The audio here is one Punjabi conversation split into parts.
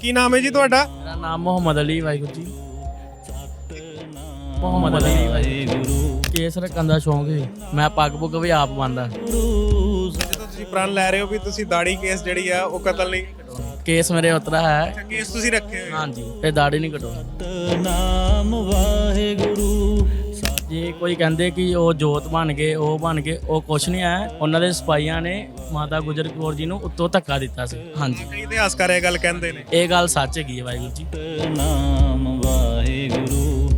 ਕੀ ਨਾਮ ਹੈ ਜੀ ਤੁਹਾਡਾ? ਮੇਰਾ ਨਾਮ ਮੁਹੰਮਦ ਅਲੀ ਵਾਹਿਗੁਰੂ ਜੀ। ਮੁਹੰਮਦ ਅਲੀ ਵਾਹਿਗੁਰੂ। ਕੇਸ ਰੱਖਣ ਦਾ ਸ਼ੌਂਕ ਹੈ ਮੈਂ ਪੱਗ ਪੁੱਗ ਵੀ ਆਪ ਜਦੋਂ ਤੁਸੀਂ ਪ੍ਰਣ ਲੈ ਰਹੇ ਹੋ ਵੀ ਤੁਸੀਂ ਦਾੜੀ ਕੇਸ ਜਿਹੜੀ ਆ ਉਹ ਕਤਲ ਨਹੀਂ ਕੇਸ ਮੇਰੇ ਉਤਰਾ ਹੈ। ਕੇਸ ਤੁਸੀਂ ਰੱਖੇ ਹੋਏ ਹਾਂਜੀ ਤੇ ਦਾੜੀ ਨਹੀਂ ਕਟਾਉਣੀ। ਨਾਮ ਵਾਹਿਗੁਰੂ। ਜੇ ਕੋਈ ਕਹਿੰਦੇ ਕਿ ਉਹ ਜੋਤ ਬਣ ਗਏ ਉਹ ਬਣ ਗਏ ਉਹ ਕੁਛ ਨਹੀਂ ਹੈ ਉਹਨਾਂ ਦੇ ਸਿਪਾਹੀਆਂ ਨੇ ਮਾਤਾ ਗੁਜਰ ਕੌਰ ਜੀ ਨੂੰ ਉੱਤੋਂ ਧੱਕਾ ਦਿੱਤਾ ਸੀ। ਹਾਂਜੀ। ਕਈ ਇਤਿਹਾਸਕਾਰ ਇਹ ਗੱਲ ਕਹਿੰਦੇ ਨੇ? ਇਹ ਗੱਲ ਸੱਚ ਹੈਗੀ ਹੈ ਵਾਹਿਗੁਰੂ ਜੀ। ਨਾਮ ਵਾਹਿਗੁਰੂ।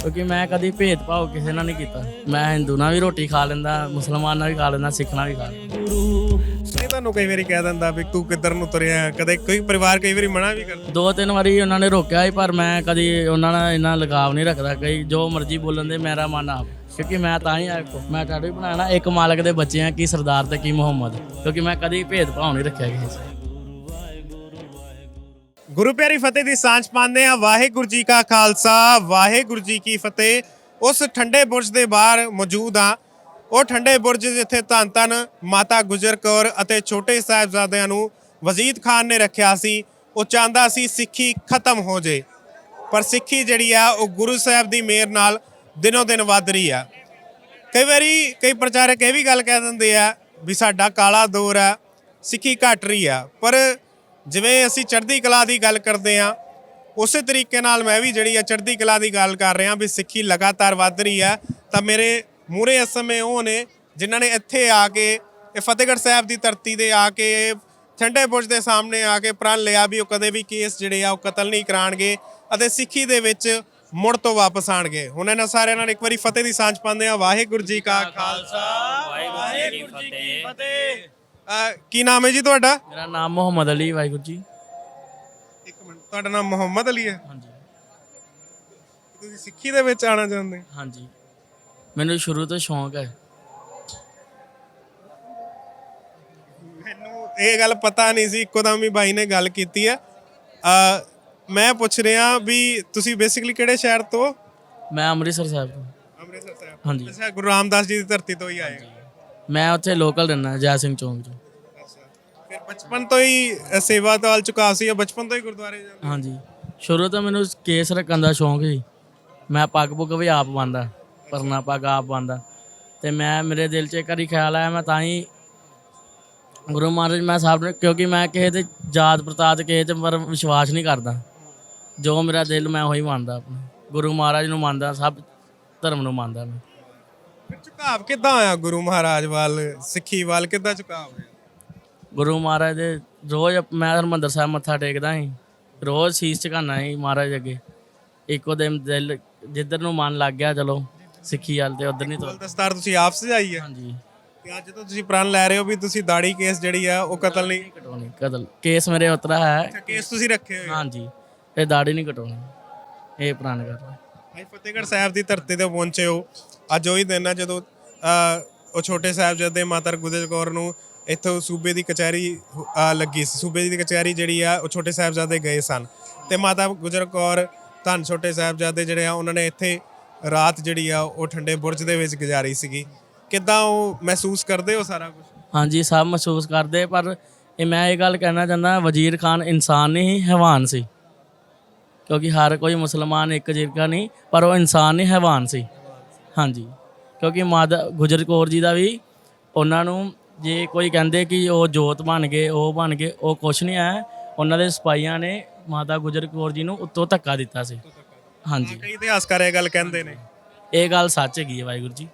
ਕਿਉਂਕਿ ਮੈਂ ਕਦੀ ਭੇਦਭਾਵ ਕਿਸੇ ਨਾਲ ਨਹੀਂ ਕੀਤਾ। ਮੈਂ ਹਿੰਦੂ ਨਾਲ ਵੀ ਰੋਟੀ ਖਾ ਲੈਂਦਾ ਮੁਸਲਮਾਨ ਨਾਲ ਵੀ ਖਾ ਲੈਂਦਾ ਸਿੱਖ ਨਾਲ ਵੀ ਖਾ ਲੈਂਦਾ। ਤੁਹਾਨੂੰ ਕਈ ਵਾਰੀ ਕਹਿ ਦਿੰਦਾ ਵੀ ਤੂੰ ਕਿੱਧਰ ਨੂੰ ਤੁਰਿਆ ਕਦੇ ਕੋਈ ਪਰਿਵਾਰ ਕਈ ਵਾਰੀ ਮਨਾ ਵੀ ਕਰਦਾ। ਦੋ ਤਿੰਨ ਵਾਰੀ ਉਹਨਾਂ ਨੇ ਰੋਕਿਆ ਸੀ ਪਰ ਮੈਂ ਕਦੀ ਉਹਨਾਂ ਨਾਲ ਇੰਨਾ ਲਗਾਵ ਨਹੀਂ ਰੱਖਦਾ ਕਈ ਜੋ ਮਰਜ਼ੀ ਬੋਲਣ ਦੇ ਮੇਰਾ ਮਨ ਆਪ ਕਿਉਂਕਿ ਮੈਂ ਤਾਂ ਹੀ ਮੈਂ ਟਾਟੂ ਹੀ ਬਣਾਣਾ ਇੱਕ ਮਾਲਕ ਦੇ ਬੱਚੇ ਆ ਕੀ ਸਰਦਾਰ ਤੇ ਕੀ ਮੁਹੰਮਦ ਕਿਉਂਕਿ ਮੈਂ ਕਦੀ ਭੇਦਭਾਵ ਨਹੀਂ ਰੱਖਿਆ ਕਿਸੇ 'ਚ ਗੁਰੂ ਪਿਆਰੀ ਫਤਿਹ ਦੀ ਸਾਂਝ ਪਾਉਂਦੇ ਆ ਵਾਹਿਗੁਰੂ ਜੀ ਕਾ ਖਾਲਸਾ ਵਾਹਿਗੁਰੂ ਜੀ ਕੀ ਫਤਿਹ। ਉਸ ਠੰਡੇ ਬੁਰਜ ਦੇ ਬਾਹਰ ਮੌਜੂਦ ਆ ਉਹ ਠੰਡੇ ਬੁਰਜ ਜਿੱਥੇ ਧੰਨ ਧੰਨ ਮਾਤਾ ਗੁਜਰ ਕੌਰ ਅਤੇ ਛੋਟੇ ਸਾਹਿਬਜ਼ਾਦਿਆਂ ਨੂੰ ਵਜ਼ੀਦ ਖਾਨ ਨੇ ਰੱਖਿਆ ਸੀ, ਉਹ ਚਾਹੁੰਦਾ ਸੀ ਸਿੱਖੀ ਖਤਮ ਹੋ ਜੇ। ਪਰ ਸਿੱਖੀ ਜਿਹੜੀ ਆ, ਉਹ ਗੁਰੂ ਸਾਹਿਬ ਦੀ ਮਿਹਰ ਨਾਲ ਦਿਨੋ ਦਿਨ ਵੱਧ ਰਹੀ ਆ। ਕਈ ਵਾਰੀ ਕਈ ਪ੍ਰਚਾਰਕ ਇਹ ਵੀ ਗੱਲ ਕਹਿ ਦਿੰਦੇ ਆ ਵੀ ਸਾਡਾ ਕਾਲਾ ਦੌਰ ਆ, ਸਿੱਖੀ ਘਟ ਰਹੀ ਆ। ਪਰ ਜਿਵੇਂ ਅਸੀਂ ਚੜ੍ਹਦੀ ਕਲਾ ਦੀ ਗੱਲ ਕਰਦੇ ਆ, ਉਸੇ ਤਰੀਕੇ ਨਾਲ ਮੈਂ ਵੀ ਜਿਹੜੀ ਆ ਚੜ੍ਹਦੀ ਕਲਾ ਦੀ ਗੱਲ ਕਰ ਰਿਹਾ ਵੀ ਸਿੱਖੀ ਲਗਾਤਾਰ ਵੱਧ ਰਹੀ ਆ, ਤਾਂ ਮੇਰੇ ਮੂਰੇ ਇਸ ਸਮੇਂ ਉਹ ਨੇ ਜਿਨ੍ਹਾਂ ਨੇ ਇੱਥੇ ਆ ਕੇ ਇਹ ਫਤਿਹਗੜ੍ਹ ਸਾਹਿਬ ਦੀ ਧਰਤੀ ਤੇ ਆ ਕੇ ਠੰਡੇ ਬੁਰਜ ਦੇ ਸਾਹਮਣੇ ਆ ਕੇ ਪ੍ਰਣ ਲਿਆ ਵੀ ਉਹ ਕਦੇ ਵੀ ਕੇਸ ਜਿਹੜੇ ਆ ਉਹ ਕਤਲ ਨਹੀਂ ਕਰਾਣਗੇ ਅਤੇ ਸਿੱਖੀ ਦੇ ਵਿੱਚ ਮੁੜ ਤੋਂ ਵਾਪਸ ਆਣਗੇ। ਹੁਣ ਇਹਨਾਂ ਸਾਰਿਆਂ ਨਾਲ ਇੱਕ ਵਾਰੀ ਫਤਿਹ ਦੀ ਸਾਂਝ ਪਾਉਂਦੇ ਆ ਵਾਹਿਗੁਰੂ ਜੀ ਕਾ ਖਾਲਸਾ। ਵਾਹਿਗੁਰੂ ਜੀ ਕੀ ਫਤਿਹ। ਕੀ ਨਾਮ ਹੈ ਜੀ ਤੁਹਾਡਾ? ਮੇਰਾ ਨਾਮ ਮੁਹੰਮਦ ਅਲੀ ਵਾਹਿਗੁਰੂ ਜੀ। ਇੱਕ ਮਿੰਟ ਤੁਹਾਡਾ ਨਾਮ ਮੁਹੰਮਦ ਅਲੀ ਹੈ? ਹਾਂਜੀ। ਤੁਸੀਂ ਸਿੱਖੀ ਦੇ ਵਿੱਚ ਆਣਾ ਚਾਹੁੰਦੇ? ਹਾਂਜੀ। ਮੈਨੂੰ ਸ਼ੁਰੂ ਤੋਂ ਸ਼ੌਂਕ ਹੈ। ਮੈਨੂੰ ਇਹ ਗੱਲ ਪਤਾ ਨਹੀਂ ਸੀ ਇੱਕੋ ਦਮ ਹੀ ਬਾਈ ਨੇ ਗੱਲ ਕੀਤੀ ਹੈ। ਅਹ ਮੈਂ ਪੁੱਛ ਰਿਹਾ ਵੀ ਤੁਸੀਂ ਬੇਸਿਕਲੀ ਕਿਹੜੇ ਸ਼ਹਿਰ ਤੋਂ? ਮੈਂ ਅੰਮ੍ਰਿਤਸਰ ਸਾਹਿਬ ਤੋਂ। ਅੰਮ੍ਰਿਤਸਰ ਸਾਹਿਬ ਹਾਂਜੀ। ਅੱਛਾ ਗੁਰੂ ਰਾਮਦਾਸ ਜੀ ਦੀ ਧਰਤੀ ਤੋਂ ਹੀ ਆਏ ਹੋ। ਮੈਂ ਉੱਥੇ ਲੋਕਲ ਰਹਿਣਾ ਜੈ ਸਿੰਘ ਚੌਂਕ 'ਚ ਫਿਰ ਬਚਪਨ ਤੋਂ ਹੀ ਅ, ਸੇਵਾ ਤਾਲ ਚੁਕਾ ਸੀ ਜਾਂ ਬਚਪਨ ਤੋਂ ਹੀ ਗੁਰਦੁਆਰੇ ਜਾਂਦੇ ਹਾਂਜੀ। ਸ਼ੁਰੂ ਤੋਂ ਮੈਨੂੰ ਕੇਸ ਰੱਖਣ ਦਾ ਸ਼ੌਂਕ ਸੀ। ਮੈਂ ਪੱਗ ਪੁੱਗ ਵੀ ਆਪ ਬੰਨਦਾ। ਪਰਨਾ ਪੱਗ ਆਪ ਬੰਨਦਾ ਤੇ ਮੈਂ ਮੇਰੇ ਦਿਲ 'ਚ ਇੱਕ ਵਾਰੀ ਖਿਆਲ ਆਇਆ ਮੈਂ ਤਾਂ ਹੀ ਗੁਰੂ ਮਹਾਰਾਜ ਮੈਂ ਸਭ ਨੂੰ ਕਿਉਂਕਿ ਮੈਂ ਕਿਸੇ ਤੇ ਜਾਤ ਪ੍ਰਤਾਤ ਕਿਸੇ ਤੇ ਪਰ ਵਿਸ਼ਵਾਸ ਨਹੀਂ ਕਰਦਾ। ਜੋ ਮੇਰਾ ਦਿਲ ਮੈਂ ਉਹੀ ਮੰਨਦਾ ਆਪਣਾ। ਗੁਰੂ ਮਹਾਰਾਜ ਨੂੰ ਮੰਨਦਾ ਸਭ ਧਰਮ ਨੂੰ ਮੰਨਦਾ ਮੈਂ। ਫਿਰ ਝੁਕਾਵ ਕਿੱਦਾਂ ਆਇਆ ਗੁਰੂ ਮਹਾਰਾਜ ਵੱਲ? ਸਿੱਖੀ ਵੱਲ ਕਿੱਦਾਂ ਝੁਕਾਵ ਹੋਇਆ ਗੁਰੂ ਮਹਾਰਾਜ ਦੇ ਰੋਜ਼ ਮੈਂ ਹਰਮੰਦਰ ਸਾਹਿਬ ਮੱਥਾ ਟੇਕਦਾ ਸੀ। ਰੋਜ਼ ਸੀਸ ਝੁਕਾਉਣਾ ਸੀ ਮਹਾਰਾਜ ਅੱਗੇ। ਇੱਕੋ ਦਿਨ ਦਿਲ ਜਿੱਧਰ ਨੂੰ ਮਨ ਲੱਗ ਗਿਆ ਚਲੋ। ਸਿੱਖੀ ਵੱਲ ਤੇ ਉਧਰ ਨਹੀਂ ਤੋਂ। ਦਸਤਾਰ ਤੁਸੀਂ ਆਪ ਸਜਾਈ ਹੈ ਹਾਂਜੀ। ਤੇ ਅੱਜ ਤੋਂ ਤੁਸੀਂ ਪ੍ਰਣ ਲੈ ਰਹੇ ਹੋ ਵੀ ਤੁਸੀਂ ਦਾੜੀ ਕੇਸ ਜਿਹੜੀ ਆ ਉਹ ਕਤਲ ਨਹੀਂ ਕਟਾਉਣੀ। ਕਤਲ ਕੇਸ ਮੇਰੇ ਉਤਰਾ ਹੈ। ਅੱਛਾ ਕੇਸ ਤੁਸੀਂ ਰੱਖੇ ਹੋਏ ਹੋ। ਹਾਂਜੀ। ਇਹ ਦਾੜੀ ਨਹੀਂ ਕਟਾਉਣੀ। ਇਹ ਪ੍ਰਾਨ ਕਰ ਅੱਜ ਫਤਿਹਗੜ੍ਹ ਸਾਹਿਬ ਦੀ ਧਰਤੀ ਤੇ ਪਹੁੰਚੇ ਹੋ। ਅੱਜ ਉਹੀ ਦਿਨ ਆ ਜਦੋਂ ਉਹ ਛੋਟੇ ਸਾਹਿਬਜ਼ਾਦੇ ਮਾਤਾ ਗੁਜਰ ਕੌਰ ਨੂੰ ਇੱਥੋਂ ਸੂਬੇ ਦੀ ਕਚਹਿਰੀ ਲੱਗੀ ਸੀ। ਸੂਬੇ ਦੀ ਕਚਹਿਰੀ ਜਿਹੜੀ ਆ ਉਹ ਛੋਟੇ ਸਾਹਿਬਜ਼ਾਦੇ ਗਏ ਸਨ। ਤੇ ਮਾਤਾ ਗੁਜਰ ਕੌਰ ਧੰਨ ਛੋਟੇ ਸਾਹਿਬਜ਼ਾਦੇ ਜਿਹੜੇ ਆ ਉਹਨਾਂ ਨੇ ਇੱਥੇ ਰਾਤ ਜਿਹੜੀ ਆ, ਉਹ ਠੰਡੇ ਬੁਰਜ ਦੇ ਵਿੱਚ ਗੁਜ਼ਾਰੀ ਸੀਗੀ। ਕਿੱਦਾਂ ਉਹ ਮਹਿਸੂਸ ਕਰਦੇ ਹੋ ਸਾਰਾ ਕੁਝ ਹਾਂਜੀ, ਸਭ ਮਹਿਸੂਸ ਕਰਦੇ, ਪਰ ਇਹ ਮੈਂ ਇਹ ਗੱਲ ਕਹਿਣਾ ਚਾਹੁੰਦਾ, ਵਜ਼ੀਰ ਖਾਨ ਇਨਸਾਨ ਨਹੀਂ, ਹੈਵਾਨ ਸੀ। ਕਿਉਂਕਿ ਹਰ ਕੋਈ ਮੁਸਲਮਾਨ ਇੱਕ ਜਿਰਕਾ ਨਹੀਂ, ਪਰ ਉਹ ਇਨਸਾਨ ਨਹੀਂ, ਹੈਵਾਨ ਸੀ। ਹਾਂਜੀ, ਕਿਉਂਕਿ ਮਾਤਾ ਗੁਜਰ ਕੌਰ ਜੀ ਦਾ ਵੀ ਉਹਨਾਂ ਨੂੰ ਜੇ ਕੋਈ ਕਹਿੰਦੇ ਕਿ ਉਹ ਜੋਤ ਬਣ ਗਏ, ਉਹ ਬਣ ਗਏ, ਉਹ ਕੁਛ ਨਹੀਂ ਹੈ ਉਹਨਾਂ ਦੇ ਸਿਪਾਹੀਆਂ ਨੇ ਮਾਤਾ ਗੁਜਰ ਕੌਰ ਜੀ ਨੂੰ ਉੱਤੋਂ ਧੱਕਾ ਦਿੱਤਾ ਸੀ। ਹਾਂਜੀ। ਕਈ ਇਤਿਹਾਸਕਾਰ ਇਹ ਗੱਲ ਕਹਿੰਦੇ ਨੇ। ਇਹ ਗੱਲ ਸੱਚ ਹੈਗੀ ਹੈ ਵਾਹਿਗੁਰੂ ਜੀ।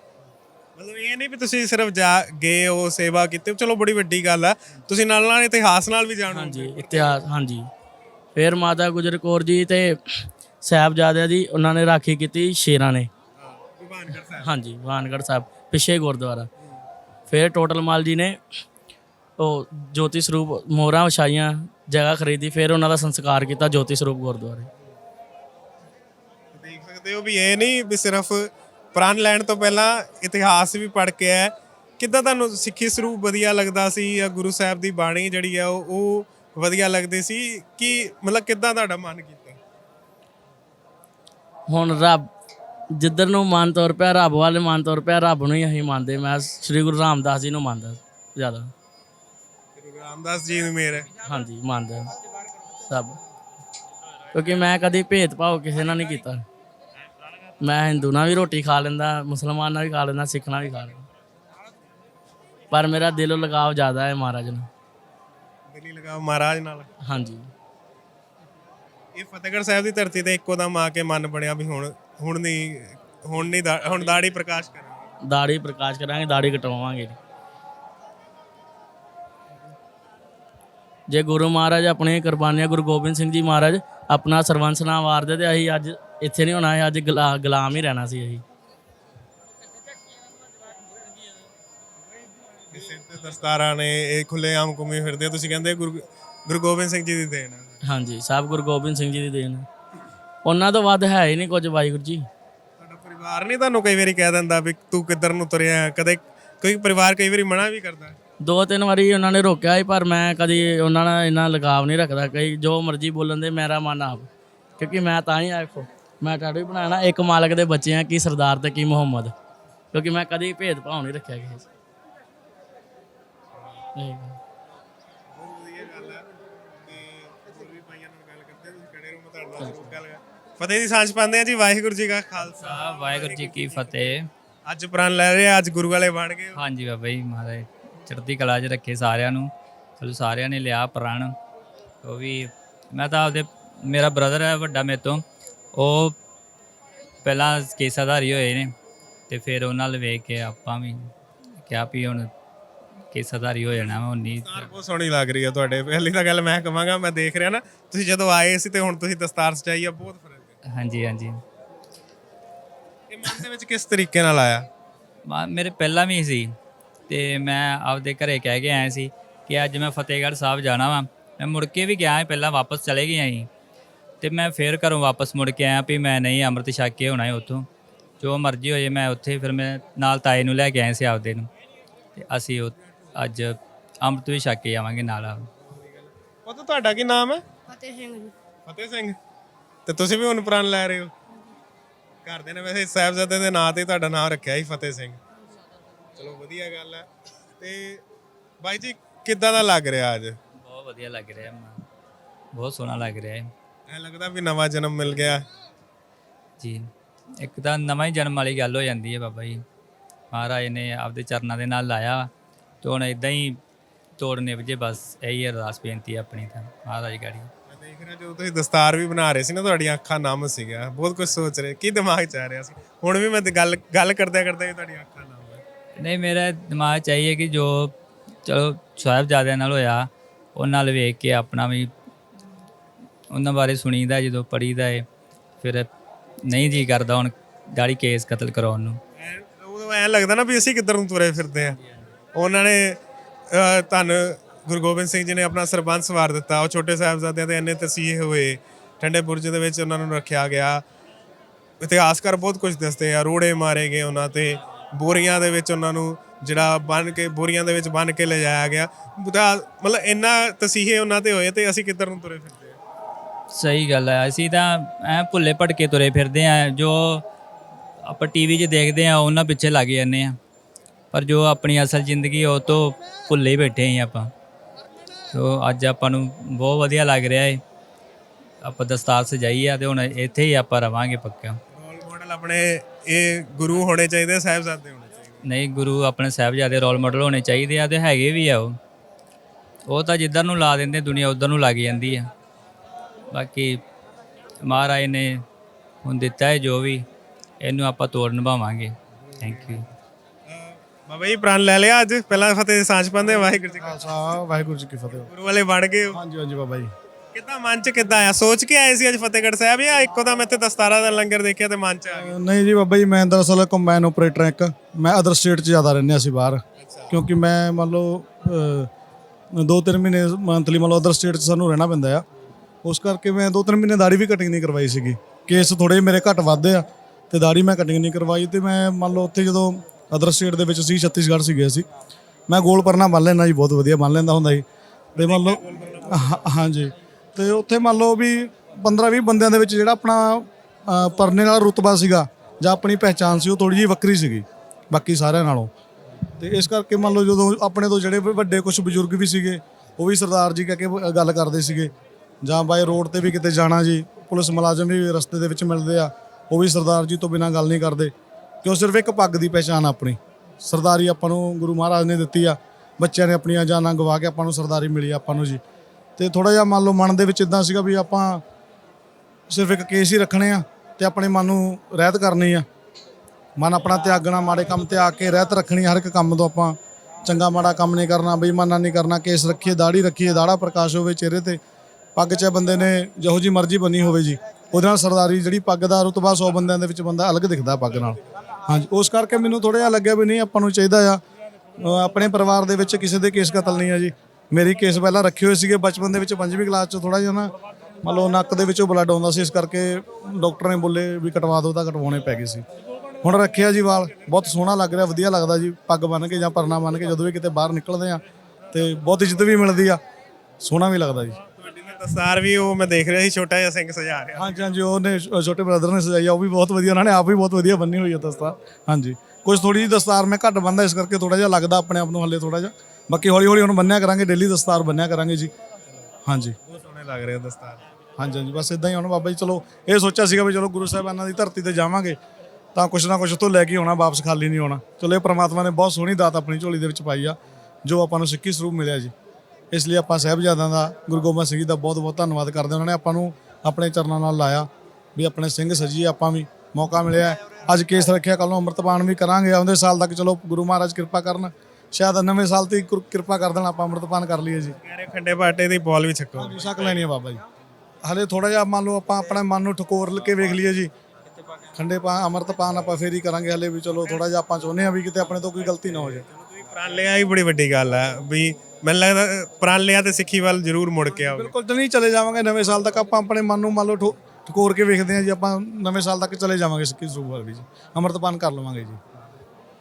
ਮਤਲਬ ਇਹ ਨਹੀਂ ਵੀ ਤੁਸੀਂ ਸਿਰਫ ਜਾ ਗਏ ਹੋ ਸੇਵਾ ਕੀਤੀ ਚਲੋ ਬੜੀ ਵੱਡੀ ਗੱਲ ਆ। ਤੁਸੀਂ ਨਾਲ ਨਾਲ ਇਤਿਹਾਸ ਨਾਲ ਵੀ ਜਾਣੋ ਹਾਂਜੀ ਇਤਿਹਾਸ ਹਾਂਜੀ। ਫਿਰ ਮਾਤਾ ਗੁਜਰ ਕੌਰ ਜੀ ਤੇ ਸਾਹਿਬਜ਼ਾਦਿਆਂ ਦੀ ਉਹਨਾਂ ਨੇ ਰਾਖੀ ਕੀਤੀ ਸ਼ੇਰਾਂ ਨੇ। ਸਾਹਿਬ। ਹਾਂਜੀ ਵਾਨਗੜ੍ਹ ਸਾਹਿਬ ਪਿੱਛੇ ਗੁਰਦੁਆਰਾ। ਫਿਰ ਟੋਟਲ ਮਾਲ ਜੀ ਨੇ ਉਹ ਜੋਤੀ ਸਰੂਪ ਮੋਹਰਾਂ ਵਿਛਾਈਆਂ ਜਗ੍ਹਾ ਖਰੀਦੀ ਫਿਰ ਉਹਨਾਂ ਦਾ ਸੰਸਕਾਰ ਕੀਤਾ ਜੋਤੀ ਸਰੂਪ ਗੁਰਦੁਆਰੇ। ਸਕਦੇ ਹੋ ਵੀ ਇਹ ਨਹੀਂ ਵੀ ਸਿਰਫ ਪ੍ਰਾਨ ਲੈਣ ਤੋਂ ਪਹਿਲਾਂ ਇਤਿਹਾਸ ਵੀ ਪੜ੍ਹ ਕੇ ਆਇਆ ਕਿੱਦਾਂ ਤੁਹਾਨੂੰ ਸਿੱਖੀ ਸਰੂਪ ਵਧੀਆ ਲੱਗਦਾ ਸੀ ਜਾਂ ਗੁਰੂ ਸਾਹਿਬ ਦੀ ਬਾਣੀ ਜਿਹੜੀ ਆ ਉਹ ਉਹ ਵਧੀਆ ਲੱਗਦੀ ਸੀ? ਕਿ ਮਤਲਬ ਕਿੱਦਾਂ ਤੁਹਾਡਾ ਮਨ ਕੀਤਾ? ਹੁਣ ਰੱਬ ਜਿੱਧਰ ਨੂੰ ਮਨ ਤੌਰ ਪਿਆ ਰੱਬ ਵਾਲੇ ਮਨ ਤੌਰ ਪਿਆ ਰੱਬ ਨੂੰ ਹੀ ਅਸੀਂ ਮੰਨਦੇ ਮੈਂ ਸ੍ਰੀ ਗੁਰੂ ਰਾਮਦਾਸ ਜੀ ਨੂੰ ਮੰਨਦਾ ਜ਼ਿਆਦਾ। ਗੁਰੂ ਰਾਮਦਾਸ ਜੀ ਨੂੰ ਮੇਰ। ਹੈ ਹਾਂਜੀ ਮੰਨਦਾ। ਸਭ। ਕਿਉਂਕਿ ਮੈਂ ਕਦੀ ਭੇਦਭਾਵ ਕਿਸੇ ਨਾਲ ਨਹੀਂ ਕੀਤਾ। ਮੈਂ ਹਿੰਦੂ ਨਾਲ ਵੀ ਰੋਟੀ ਖਾ ਲੈਂਦਾ ਮੁਸਲਮਾਨ ਨਾਲ ਵੀ ਖਾ ਲੈਂਦਾ ਸਿੱਖ ਨਾਲ ਵੀ ਖਾ ਲੈਂਦਾ। ਪਰ ਮੇਰਾ ਦਿਲੋਂ ਲਗਾਵ ਜ਼ਿਆਦਾ ਹੈ ਮਹਾਰਾਜ ਨਾਲ। ਦਿੱਲੀ ਲਗਾਓ ਮਹਾਰਾਜ ਨਾਲ। ਹਾਂਜੀ। ਇਹ ਫਤਿਹਗੜ੍ਹ ਸਾਹਿਬ ਦੀ ਧਰਤੀ ਤੇ ਇੱਕੋ ਦਮ ਆ ਕੇ ਮਨ ਬਣਿਆ ਵੀ ਹੁਣ ਹੁਣ ਨਹੀਂ ਹੁਣ ਨਹੀਂ ਦਾ- ਹੁਣ ਦਾੜੀ ਪ੍ਰਕਾਸ਼ ਕਰਾਂਗੇ। ਦਾੜੀ ਪ੍ਰਕਾਸ਼ ਕਰਾਂਗੇ ਦਾੜੀ ਕਟਵਾਵਾਂਗੇ। ਜੀ। ਜੇ ਗੁਰੂ ਮਹਾਰਾਜ ਆਪਣੀ ਕੁਰਬਾਨੀਆਂ ਗੁਰੂ ਗੋਬਿੰਦ ਸਿੰਘ ਜੀ ਮਹਾਰਾਜ ਆਪਣਾ ਸਰਵੰਸ ਨਾ ਵਾਰਦੇ ਤੇ ਅਸੀਂ ਅੱਜ ਇੱਥੇ ਨਹੀਂ ਹੋਣਾ ਅੱਜ ਗੁਲਾ- ਗੁਲਾਮ ਹੀ ਰਹਿਣਾ ਸੀ ਅਸੀਂ। ਇਹ ਸਿਰ ਤੇ ਦਸਤਾਰਾਂ ਨੇ ਇਹ ਖੁੱਲੇ ਆਮ ਘੁੰਮੀ ਫਿਰਦੇ ਆ। ਤੁਸੀਂ ਕਹਿੰਦੇ ਗੁਰੂ ਗੁਰੂ ਗੋਬਿੰਦ ਸਿੰਘ ਜੀ ਦੀ ਦੇਣ ਆ। ਹਾਂਜੀ ਸਭ ਗੁਰੂ ਗੋਬਿੰਦ ਸਿੰਘ ਜੀ ਦੀ ਦੇਣ। ਉਹਨਾਂ ਤੋਂ ਵੱਧ ਹੈ ਹੀ ਨਹੀਂ ਕੁਝ ਵਾਹਿਗੁਰੂ ਜੀ। ਤੁਹਾਡਾ ਪਰਿਵਾਰ ਨਹੀਂ ਤੁਹਾਨੂੰ ਕਈ ਵਾਰੀ ਕਹਿ ਦਿੰਦਾ ਵੀ ਤੂੰ ਕਿੱਧਰ ਨੂੰ ਤੁਰਿਆ? ਕਦੇ ਕੋਈ ਪਰਿਵਾਰ ਕਈ ਵਾਰੀ ਮਨਾ ਵੀ ਕਰਦਾ। ਦੋ ਤਿੰਨ ਵਾਰੀ ਉਹਨਾਂ ਨੇ ਰੋਕਿਆ ਸੀ ਪਰ ਮੈਂ ਕਦੀ ਉਹਨਾਂ ਨਾਲ ਇੰਨਾ ਲਗਾਵ ਨਹੀਂ ਰੱਖਦਾ। ਕਈ ਜੋ ਮਰਜ਼ੀ ਬੋਲਣ ਦੇ ਮੇਰਾ ਮਨ ਆਪ। ਕਿਉਂਕਿ ਮੈਂ ਤਾਂ ਹੀ ਆਖੋ। ਮੈਂ ਟਾਟੂ ਹੀ ਬਣਾਣਾ ਇੱਕ ਮਾਲਕ ਦੇ ਬੱਚੇ ਆ ਕੀ ਸਰਦਾਰ ਤੇ ਕੀ ਮੁਹੰਮਦ। ਕਿਉਂਕਿ ਮੈਂ ਕਦੀ ਭੇਦਭਾਵ ਨਹੀਂ ਰੱਖਿਆ ਕਿਸੇ 'ਚ। ਇਹ ਗੱਲ। ਫਤਿਹ ਦੀ ਸਾਂਝ ਪਾਉਂਦੇ ਆ ਜੀ ਵਾਹਿਗੁਰੂ ਜੀ ਕਾ ਖਾਲਸਾ। ਵਾਹਿਗੁਰੂ ਜੀ ਕੀ ਫਤਿਹ। ਅੱਜ ਪ੍ਰਣ ਲੈ ਰਹੇ ਆ ਅੱਜ ਗੁਰੂ ਵਾਲੇ ਬਣ ਗਏ। ਹੋ। ਹਾਂਜੀ ਬਾਬਾ ਜੀ ਮਹਾਰਾਜ ਚੜ੍ਹਦੀ ਕਲਾ 'ਚ ਰੱਖੇ ਸਾਰਿਆਂ ਨੂੰ। ਚਲੋ ਸਾਰਿਆਂ ਨੇ ਲਿਆ ਪ੍ਰਣ। ਉਹ ਵੀ ਮੈਂ ਤਾਂ ਆਪਦੇ ਮੇਰਾ ਬ੍ਰਦਰ ਹੈ ਵੱਡਾ ਮੇਰੇ ਤੋਂ। ਉਹ ਪਹਿਲਾਂ ਕੇਸਾਧਾਰੀ ਹੋਏ ਨੇ ਤੇ ਫਿਰ ਉਹਨਾਂ ਨਾਲ ਵੇਖ ਕੇ ਆਪਾਂ ਵੀ ਕਿਹਾ ਵੀ ਹੁਣ ਕੇਸਾਧਾਰੀ ਹੋ ਜਾਣਾ ਵਾ ਉਨੀ। ਦਸਤਾਰ ਬਹੁਤ ਸੋਹਣੀ ਲੱਗ ਰਹੀ ਹੈ ਤੁਹਾਡੇ। ਪਹਿਲੀ ਤਾਂ ਗੱਲ ਮੈਂ ਕਹਾਂਗਾ ਮੈਂ ਦੇਖ ਰਿਹਾ ਨਾ ਤੁਸੀਂ ਜਦੋਂ ਆਏ ਸੀ ਤੇ ਹੁਣ ਤੁਸੀਂ ਦਸਤਾਰ ਸਜਾਈ ਆ ਬਹੁਤ ਫ਼ਰਕ ਹੈ ਹਾਂਜੀ ਹਾਂਜੀ। ਇਹ ਮਨ ਦੇ ਵਿੱਚ ਕਿਸ ਤਰੀਕੇ ਨਾਲ ਆਇਆ? ਮਾ- ਮੇਰੇ ਪਹਿਲਾਂ ਵੀ ਸੀ ਤੇ ਮੈਂ ਆਪਦੇ ਘਰੇ ਕਹਿ ਕੇ ਆਇਆ ਸੀ ਕਿ ਅੱਜ ਮੈਂ ਫਤਿਹਗੜ੍ਹ ਸਾਹਿਬ ਜਾਣਾ ਵਾ। ਮੈਂ ਮੁੜ ਕੇ ਵੀ ਗਿਆ ਸੀ, ਪਹਿਲਾਂ ਵਾਪਸ ਚਲੇ ਗਿਆ ਸੀ। ਤੇ ਮੈਂ ਫੇਰ ਘਰੋਂ ਵਾਪਸ ਮੁੜ ਕੇ ਆਇਆ ਵੀ ਮੈਂ ਨਹੀਂ ਅੰਮ੍ਰਿਤ ਛਕ ਕੇ ਹੋਣਾ ਹੈ ਉੱਥੋਂ। ਜੋ ਮਰਜ਼ੀ ਹੋ ਜੇ ਮੈਂ ਉੱਥੇ ਫਿਰ ਮੈਂ ਨਾਲ ਤਾਏ ਨੂੰ ਲੈ ਕੇ ਆਇਆ ਸੀ ਆਪਦੇ ਨੂੰ। ਤੇ ਅਸੀਂ ਉਹ ਅੱਜ ਅੰਮ੍ਰਿਤ ਵੀ ਛਕ ਕੇ ਆਵਾਂਗੇ ਨਾਲ ਉਹ ਤਾਂ ਤੁਹਾਡਾ ਕੀ ਨਾਮ ਹੈ? ਫਤਿਹ ਸਿੰਘ ਜੀ। ਫਤਿਹ ਸਿੰਘ। ਤੇ ਤੁਸੀਂ ਵੀ ਹੁਣ ਪ੍ਰਣ ਲੈ ਰਹੇ ਹੋ? ਘਰਦੇ ਨੇ ਵੈਸੇ ਸਾਹਿਬਜ਼ਾਦੇ ਦੇ ਨਾਂ ਤੇ ਤੁਹਾਡਾ ਨਾਮ ਰੱਖਿਆ ਹੀ ਫਤਿਹ ਸਿੰਘ। ਚਲੋ ਵਧੀਆ ਗੱਲ ਹੈ। ਤੇ ਬਾਈ ਜੀ ਕਿੱਦਾਂ ਦਾ ਲੱਗ ਰਿਹਾ ਅੱਜ? ਬਹੁਤ ਵਧੀਆ ਲੱਗ ਰਿਹਾ ਮ- ਬਹੁਤ ਸੋਹਣਾ ਲੱਗ ਰਿਹਾ ਹੈ। ਐ ਲੱਗਦਾ ਵੀ ਨਵਾਂ ਜਨਮ ਮਿਲ ਗਿਆ। ਜੀ ਇੱਕ ਤਾਂ ਨਵਾਂ ਹੀ ਜਨਮ ਵਾਲੀ ਗੱਲ ਹੋ ਜਾਂਦੀ ਹੈ ਬਾਬਾ ਜੀ। ਮਹਾਰਾਜ ਨੇ ਆਪਦੇ ਚਰਨਾਂ ਦੇ ਨਾਲ ਲਾਇਆ ਤੇ ਹੁਣ ਇਦਾਂ ਹੀ ਤੋੜ ਨਿਭਜੇ ਬਸ ਇਹੀ ਅਰਦਾਸ ਬੇਨਤੀ ਹੈ ਆਪਣੀ ਤਾਂ ਮਹਾਰਾਜ ਗਾੜੀ। ਮੈਂ ਦੇਖ ਰਿਹਾ ਜਦੋਂ ਤੁਸੀਂ ਦਸਤਾਰ ਵੀ ਬਣਾ ਰਹੇ ਸੀ ਨਾ ਤੁਹਾਡੀਆਂ ਅੱਖਾਂ ਨਮ ਸੀਗਾ ਬਹੁਤ ਕੁਝ ਸੋਚ ਰਹੇ। ਕੀ ਦਿਮਾਗ 'ਚ ਆ ਰਿਹਾ ਸੀ? ਹੁਣ ਵੀ ਮੈਂ ਗੱਲ ਗੱਲ ਤੁਹਾਡੀਆਂ ਅੱਖਾਂ ਨਮ ਨਹੀਂ ਮੇਰਾ ਦਿਮਾਗ ਚਾਹੀਏ ਕਿ ਜੋ ਚਲੋ ਸਾਹਿਬਜ਼ਾਦਿਆਂ ਨਾਲ ਹੋਇਆ ਉਹਨਾਂ ਨਾਲ ਵੇਖ ਕੇ ਆਪਣਾ ਵੀ ਉਹਨਾਂ ਬਾਰੇ ਸੁਣੀਦਾ ਜਦੋਂ ਪੜੀਦਾ ਏ ਫਿਰ ਨਹੀਂ ਜੀ ਕਰਦਾ, ਹੁਣ ਗਾੜੀ ਕੇਸ ਕਤਲ ਕਰਾਉਣ ਨੂੰ। ਐਂ- ਉਦੋਂ ਐਂ ਲੱਗਦਾ ਨਾ ਵੀ ਅਸੀਂ ਕਿੱਧਰ ਨੂੰ ਤੁਰੇ ਫਿਰਦੇ ਆ ਉਹਨਾਂ ਨੇ ਧੰਨ ਗੁਰੂ ਗੋਬਿੰਦ ਸਿੰਘ ਜੀ ਨੇ ਆਪਣਾ ਸਰਬੰਸ ਵਾਰ ਦਿੱਤਾ। ਉਹ ਛੋਟੇ ਸਾਹਿਬਜ਼ਾਦਿਆਂ ਦੇ ਇੰਨੇ ਤਸੀਹੇ ਹੋਏ। ਠੰਡੇ ਬੁਰਜ ਦੇ ਵਿੱਚ ਉਹਨਾਂ ਨੂੰ ਰੱਖਿਆ ਗਿਆ। ਇਤਿਹਾਸਕਾਰ ਬਹੁਤ ਕੁਝ ਦੱਸਦੇ ਆ। ਰੋੜੇ ਮਾਰੇ ਗਏ ਉਹਨਾਂ ਤੇ। ਬੋਰੀਆਂ ਦੇ ਵਿੱਚ ਉਹਨਾਂ ਨੂੰ ਜਿਹੜਾ ਬੰਨ ਕੇ, ਬੋਰੀਆਂ ਦੇ ਵਿੱਚ ਬੰਨ ਕੇ ਲਿਜਾਇਆ ਗਿਆ। ਮਤਲਬ ਇੰਨਾ ਤਸੀਹੇ ਉਹਨਾਂ ਤੇ ਹੋਏ ਤੇ ਅਸੀਂ ਕਿੱਧਰ ਨੂੰ ਤੁਰੇ ਫਿਰ ਸਹੀ ਗੱਲ ਹੈ। ਅਸੀਂ ਤਾਂ ਐ ਭੁੱਲੇ ਭਟਕੇ ਤੁਰੇ ਫਿਰਦੇ ਆ ਜੋ ਆਪਾਂ ਟੀਵੀ 'ਚ ਦੇਖਦੇ ਆ ਉਹਨਾਂ ਪਿੱਛੇ ਲੱਗ ਜਾਂਦੇ ਆ ਪਰ ਜੋ ਆਪਣੀ ਅਸਲ ਜ਼ਿੰਦਗੀ ਉਹ ਤੋਂ ਭੁੱਲੇ ਹੀ ਬੈਠੇ ਹੀ ਆਪਾਂ। ਸੋ ਅੱਜ ਆਪਾਂ ਨੂੰ ਬਹੁਤ ਵਧੀਆ ਲੱਗ ਰਿਹਾ ਹੈ ਆਪਾਂ ਦਸਤਾਰ ਸਜਾਈ ਆ ਤੇ ਹੁਣ ਇੱਥੇ ਹੀ ਆਪਾਂ ਰਵਾਂਗੇ ਪੱਕਾ। ਰੋਲ ਮਾਡਲ ਆਪਣੇ ਇਹ ਗੁਰੂ ਹੋਣੇ ਚਾਹੀਦੇ ਸਾਹਿਬਜ਼ਾਦੇ ਹੋਣੇ ਚਾਹੀਦੇ। ਨਹੀਂ ਗੁਰੂ ਆਪਣੇ ਸਾਹਿਬਜ਼ਾਦੇ ਰੋਲ ਮਾਡਲ ਹੋਣੇ ਚਾਹੀਦੇ ਆ ਤੇ ਹੈਗੇ ਵੀ ਆ ਉਹ। ਉਹ ਤਾਂ ਜਿੱਧਰ ਨੂੰ ਲਾ ਦਿੰਦੇ ਦੁਨੀਆ ਉਧਰ ਨੂੰ ਲੱਗ ਜਾਂਦੀ ਆ। ਬਾਕੀ ਮਹਾਰਾਜ ਨੇ ਹੁਣ ਦਿੱਤਾ ਹੈ ਜੋ ਵੀ ਇਹਨੂੰ ਆਪਾਂ ਤੋੜ ਨਿਭਾਵਾਂਗੇ। ਥੈਂਕ ਯੂ ਬਾਬਾ ਜੀ ਪ੍ਰਾਨ ਲੈ ਲਿਆ ਅੱਜ? ਪਹਿਲਾਂ ਫਤਿਹ ਸਾਂਝ ਪਾਉਂਦੇ ਆ, ਵਾਹਿਗੁਰੂ ਜੀ ਕਾ ਖਾਲਸਾ ਵਾਹਿਗੁਰੂ ਜੀ ਕੀ ਫਤਿਹ। ਗੁਰੂ ਵਾਲੇ ਬਣ ਗਏ ਹੋ। ਹਾਂਜੀ ਹਾਂਜੀ ਬਾਬਾ ਜੀ। ਕਿੱਦਾਂ ਮਨ ਚ ਕਿੱਦਾਂ ਆਇਆ? ਸੋਚ ਕੇ ਆਏ ਸੀ ਅੱਜ ਫਤਿਹਗੜ੍ਹ ਸਾਹਿਬ ਜਾਂ ਇੱਕੋ ਦਮ ਇੱਥੇ ਦਸਤਾਰਾ ਦਾ ਲੰਗਰ ਦੇਖਿਆ ਤੇ ਮਨ ਚ ਆ ਗਿਆ? ਨਹੀਂ ਜੀ ਬਾਬਾ ਜੀ ਮੈਂ ਦਰਅਸਲ ਕੰਬਾਈਨ ਆਪਰੇਟਰ ਇੱਕ। ਮੈਂ ਅਦਰ ਸਟੇਟ 'ਚ ਜ਼ਿਆਦਾ ਰਹਿੰਦੇ ਸੀ ਬਾਹਰ। ਕਿਉਂਕਿ ਮੈਂ ਮੰਨ ਲਓ ਅਹ, ਦੋ ਤਿੰਨ ਮਹੀਨੇ ਮੰਥਲੀ ਮੰਨ ਲਓ ਅਦਰ ਸਟੇਟ 'ਚ ਸਾਨੂੰ ਰਹਿਣਾ ਪੈਂਦਾ ਆ। ਉਸ ਕਰਕੇ ਮੈਂ ਦੋ ਤਿੰਨ ਮਹੀਨੇ ਦਾੜੀ ਵੀ ਕਟਿੰਗ ਨਹੀਂ ਕਰਵਾਈ ਸੀਗੀ। ਕੇਸ ਥੋੜੇ ਮੇਰੇ ਘੱਟ ਵੱਧਦੇ ਆ ਤੇ ਦਾੜੀ ਮੈਂ ਕਟਿੰਗ ਨਹੀਂ ਕਰਵਾਈ ਤੇ ਮੈਂ ਮੰਨ ਲਓ ਉੱਥੇ ਜਦੋਂ ਅਦਰ ਸਟੇਟ ਦੇ ਵਿੱਚ ਸੀ, ਛੱਤੀਸਗੜ੍ਹ ਸੀ ਗਿਆ ਸੀ ਮੈਂ ਗੋਲ ਪਰਨਾ ਮੰਨ ਲੈਣਾ ਜੀ, ਬਹੁਤ ਵਧੀਆ ਮੰਨ ਲੈਂਦਾ ਹੁੰਦਾ ਜੀ ਤੇ ਮੰਨ ਲਓ, ਹਾਂ- ਹਾਂਜੀ। ਤੇ ਉੱਥੇ ਮੰਨ ਲਓ ਵੀ 15 20 ਬੰਦਿਆਂ ਦੇ ਵਿੱਚ ਜਿਹੜਾ ਆਪਣਾ ਪਰਨੇ ਨਾਲ ਰੁਤਬਾ ਸੀਗਾ ਜਾਂ ਆਪਣੀ ਪਹਿਚਾਨ ਸੀ, ਉਹ ਥੋੜੀ ਜਿਹੀ ਵੱਖਰੀ ਸੀਗੀ, ਬਾਕੀ ਸਾਰਿਆਂ ਨਾਲੋਂ। ਤੇ ਇਸ ਕਰਕੇ ਮੰਨ ਲਓ ਜਦੋਂ ਆਪਣੇ ਤੋਂ ਜਿਹੜੇ ਵੱਡੇ ਕੁਝ ਬਜ਼ੁਰਗ ਵੀ ਸੀਗੇ, ਉਹ ਵੀ ਸਰਦਾਰ ਜੀ ਕਹਿ ਕੇ ਗੱਲ ਕਰਦੇ ਸੀਗੇ ਜਾਂ ਬਾਈ ਰੋਡ ਤੇ ਵੀ ਕਿਤੇ ਜਾਣਾ ਜੀ, ਪੁਲਿਸ ਮੁਲਾਜ਼ਮ ਵੀ ਰਸਤੇ ਦੇ ਵਿੱਚ ਮਿਲਦੇ ਆ, ਉਹ ਵੀ ਸਰਦਾਰ ਜੀ ਤੋਂ ਬਿਨਾਂ ਗੱਲ ਨਹੀਂ ਕਰਦੇ। ਕਿ ਉਹ ਸਿਰਫ ਇੱਕ ਪੱਗ ਦੀ ਪਛਾਣ ਆਪਣੀ। ਸਰਦਾਰੀ ਆਪਾਂ ਨੂੰ ਗੁਰੂ ਮਹਾਰਾਜ ਨੇ ਦਿੱਤੀ ਆ, ਬੱਚਿਆਂ ਨੇ ਆਪਣੀਆਂ ਜਾਨਾਂ ਗਵਾ ਕੇ ਆਪਾਂ ਨੂੰ ਸਰਦਾਰੀ ਮਿਲੀ ਆਪਾਂ ਨੂੰ ਜੀ। ਤੇ ਥੋੜਾ ਜਿਹਾ ਮੰਨ ਲਓ ਮਨ ਦੇ ਵਿੱਚ ਇਦਾਂ ਸੀਗਾ ਵੀ ਆਪਾਂ ਸਿਰਫ ਇੱਕ ਕੇਸ ਹੀ ਰੱਖਣੇ ਆ ਤੇ ਆਪਣੇ ਮਨ ਨੂੰ ਰਹਿਤ ਕਰਨੀ ਆ। ਮਨ ਆਪਣਾ ਤਿਆਗਣਾ ਮਾੜੇ ਕੰਮ ਤਿਆਗ ਕੇ ਰਹਿਤ ਰੱਖਣੀ ਹਰ ਇੱਕ ਕੰਮ ਤੋਂ ਆਪਾਂ ਚੰਗਾ ਮਾੜਾ ਕੰਮ ਨਹੀਂ ਕਰਨਾ, ਬੇਈਮਾਨਾ ਨਹੀਂ ਕਰਨਾ, ਕੇਸ ਰੱਖੀਏ ਦਾੜੀ ਰੱਖੀਏ ਦਾੜਾ ਪ੍ਰਕਾਸ਼ ਹੋਵੇ ਚਿਹਰੇ ਤੇ ਪੱਗ 'ਚ ਬੰਦੇ ਨੇ, ਜਿਹੋ ਜੀ ਮਰਜ਼ੀ ਬੰਨੀ ਹੋਵੇ ਜੀ। ਉਹਦੇ ਨਾਲ ਸਰਦਾਰੀ ਜਿਹੜੀ ਪੱਗ ਦਾ ਰੁਤਬਾ 100 ਬੰਦਿਆਂ ਦੇ ਵਿੱਚ ਬੰਦਾ ਅਲੱਗ ਦਿਖਦਾ ਪੱਗ ਨਾਲ। ਹਾਂਜੀ, ਉਸ ਕਰਕੇ ਮੈਨੂੰ ਥੋੜਾ ਜਿਹਾ ਲੱਗਿਆ ਵੀ ਨਹੀਂ, ਆਪਾਂ ਨੂੰ ਚਾਹੀਦਾ ਆ ਆਪਣੇ ਪਰਿਵਾਰ ਦੇ ਵਿੱਚ ਕਿਸੇ ਦੇ ਕੇਸ ਕਤਲ ਨਹੀਂ ਆ ਜੀ। ਮੇਰੀ ਕੇਸ ਪਹਿਲਾਂ ਰੱਖੇ ਹੋਏ ਸੀਗੇ, ਬਚਪਨ ਦੇ ਵਿੱਚ ਪੰਜਵੀਂ ਕਲਾਸ 'ਚ ਥੋੜਾ ਜਿਹਾ ਨਾ, ਮੰਨ ਲਓ ਨੱਕ ਦੇ ਵਿੱਚੋਂ ਬਲੱਡ ਆਉਂਦਾ ਸੀ, ਇਸ ਕਰਕੇ ਡਾਕਟਰ ਨੇ ਬੋਲੇ ਵੀ ਕਟਵਾ ਦਿਓ ਤਾਂ ਕਟਵਾਉਣੇ ਪੈ ਗਏ ਸੀ। ਹੁਣ ਰੱਖਿਆ ਜੀ ਵਾਲ, ਬਹੁਤ ਸੋਹਣਾ ਲੱਗ ਰਿਹਾ, ਵਧੀਆ ਲੱਗਦਾ ਜੀ, ਪੱਗ ਬੰਨ ਕੇ ਜਾਂ ਪਰਨਾ ਬੰਨ ਕੇ ਜਦੋਂ ਵੀ ਕਿਤੇ ਬਾਹਰ ਨਿਕਲਦੇ ਆ, ਤੇ ਬਹੁਤ ਇੱਜ਼ਤ ਵੀ ਮਿਲਦੀ ਆ, ਸੋਹਣਾ ਵੀ ਲੱਗਦਾ ਜੀ। ਦਸਤਾਰ ਵੀ ਉਹ ਮੈਂ ਦੇਖ ਰਿਹਾ ਸੀ ਛੋਟਾ ਜਿਹਾ ਸਿੰਘ ਸਜਾ ਰਿਹਾ। ਹਾਂਜੀ ਹਾਂਜੀ ਉਹਨੇ ਛੋਟੇ ਬ੍ਰਦਰ ਨੇ ਸਜਾਈ ਆ ਉਹ ਵੀ ਬਹੁਤ ਵਧੀਆ ਉਹਨਾਂ ਨੇ ਆਪ ਵੀ ਬਹੁਤ ਵਧੀਆ ਬੰਨੀ ਹੋਈ ਆ ਦਸਤਾਰ। ਹਾਂਜੀ ਕੁਝ ਥੋੜੀ ਜਿਹੀ ਦਸਤਾਰ ਮੈਂ ਘੱਟ ਬੰਦਾ ਇਸ ਕਰਕੇ ਥੋੜਾ ਜਿਹਾ ਲੱਗਦਾ ਆਪਣੇ ਆਪ ਨੂੰ ਹੱਲੇ ਥੋੜਾ ਜਿਹਾ। ਬਾਕੀ ਹੌਲੀ ਹੌਲੀ ਹੁਣ ਬੰਨਿਆ ਕਰਾਂਗੇ ਡੇਲੀ ਦਸਤਾਰ ਬੰਨਿਆ ਕਰਾਂਗੇ ਜੀ। ਹਾਂਜੀ। ਬਹੁਤ ਸੋਹਣੇ ਲੱਗ ਰਹੇ ਹੋ ਦਸਤਾਰ। ਹਾਂਜੀ ਹਾਂਜੀ ਬਸ ਇਦਾਂ ਹੀ ਹੁਣ ਬਾਬਾ ਜੀ ਚਲੋ ਇਹ ਸੋਚਿਆ ਸੀਗਾ ਵੀ ਚਲੋ ਗੁਰੂ ਸਾਹਿਬਾਨਾਂ ਦੀ ਧਰਤੀ ਤੇ ਜਾਵਾਂਗੇ ਤਾਂ ਕੁਛ ਨਾ ਕੁਛ ਤੋਂ ਲੈ ਕੇ ਆਉਣਾ ਵਾਪਸ ਖਾਲੀ ਨਹੀਂ ਆਉਣਾ ਚਲੋ ਇਹ ਪ੍ਰਮਾਤਮਾ ਨੇ ਬਹੁਤ ਸੋਹਣੀ ਦਾਤ ਆਪਣੀ ਝੋਲੀ ਦੇ ਵਿੱਚ ਪਾਈ ਆ ਜੋ ਆਪਾਂ ਨੂੰ ਸਿੱਖੀ ਸਰੂਪ ਮਿਲਿਆ ਜੀ। ਇਸ ਲਈ ਆਪਾਂ ਸਾਹਿਬਜ਼ਾਦਿਆਂ ਦਾ ਗੁਰੂ ਗੋਬਿੰਦ ਸਿੰਘ ਜੀ ਦਾ ਬਹੁਤ ਬਹੁਤ ਧੰਨਵਾਦ ਕਰਦੇ ਹਾਂ। ਉਹਨਾਂ ਨੇ ਆਪਾਂ ਨੂੰ ਆਪਣੇ ਚਰਨਾਂ ਨਾਲ ਲਾਇਆ ਵੀ ਆਪਣੇ ਸਿੰਘ ਸਜੀਏ ਆਪਾਂ ਵੀ ਮੌਕਾ ਮਿਲਿਆ। ਅੱਜ ਕੇਸ ਰੱਖਿਆ ਕੱਲ ਨੂੰ ਅੰਮ੍ਰਿਤਪਾਨ ਵੀ ਕਰਾਂਗੇ। ਆਉਂਦੇ ਸਾਲ ਤੱਕ ਚਲੋ ਗੁਰੂ ਮਹਾਰਾਜ ਕਿਰਪਾ ਕਰਨ। ਸ਼ਾਇਦ ਨਵੇਂ ਸਾਲ ਤੇ ਕਿਰਪਾ ਕਰ ਦੇਣ ਆਪਾਂ ਅੰਮ੍ਰਿਤਪਾਨ ਕਰ ਲਈਏ ਜੀ। ਰਹੇ ਖੰਡੇ ਬਾਟੇ ਦੀ ਬੋਲ ਵੀ ਛੱਕੋ। ਸ਼ੱਕ ਲੈਣੀ ਹੈ ਬਾਬਾ ਜੀ। ਹਲੇ ਥੋੜਾ ਜਿਹਾ ਮੰਨ ਲਓ ਆਪਾਂ ਆਪਣੇ ਮਨ ਨੂੰ ਠਕੋਰ ਕੇ ਵੇਖ ਲਈਏ ਜੀ। ਖੰਡੇ ਪਾ ਅੰਮ੍ਰਿਤ ਪਾਨ ਆਪਾਂ ਫੇਰ ਹੀ ਕਰਾਂਗੇ। ਹਲੇ ਵੀ ਚਲੋ ਥੋੜਾ ਜਿਹਾ ਆਪਾਂ ਚਾਹੁੰਦੇ ਆ ਵੀ ਕਿਤੇ ਆਪਣੇ ਤੋਂ ਕੋਈ ਗਲਤੀ ਨਾ ਹੋ ਜਾਏ। ਤੁਸੀਂ ਲਿਆ ਹੀ ਬੜੀ ਵੱਡੀ ਗੱਲ ਹੈ ਵੀ ਮੈਨੂੰ ਲੱਗਦਾ ਲਿਆ ਤੇ ਸਿੱਖੀ ਵੱਲ ਜ਼ਰੂਰ ਮੁੜ ਕੇ ਆਓਗੇ ਬਿਲਕੁਲ ਤਾਂ ਨਹੀਂ ਚਲੇ ਜਾਵਾਂਗੇ ਨਵੇਂ ਸਾਲ ਤੱਕ ਆਪਾਂ ਆਪਣੇ ਮਨ ਨੂੰ ਮੰਨ ਲਓ ਠੋ- ਠਕੋਰ ਕੇ ਵੇਖਦੇ ਆ ਜੀ ਆਪਾਂ ਨਵੇਂ ਸਾਲ ਤੱਕ ਚਲੇ ਜਾਵਾਂਗੇ ਸਿੱਖੀ ਸਰੂਪ ਵੱਲ ਵੀ ਜੀ। ਅੰਮ੍ਰਿਤ ਪਾਨ ਕਰ ਲਵਾਂਗੇ ਜੀ।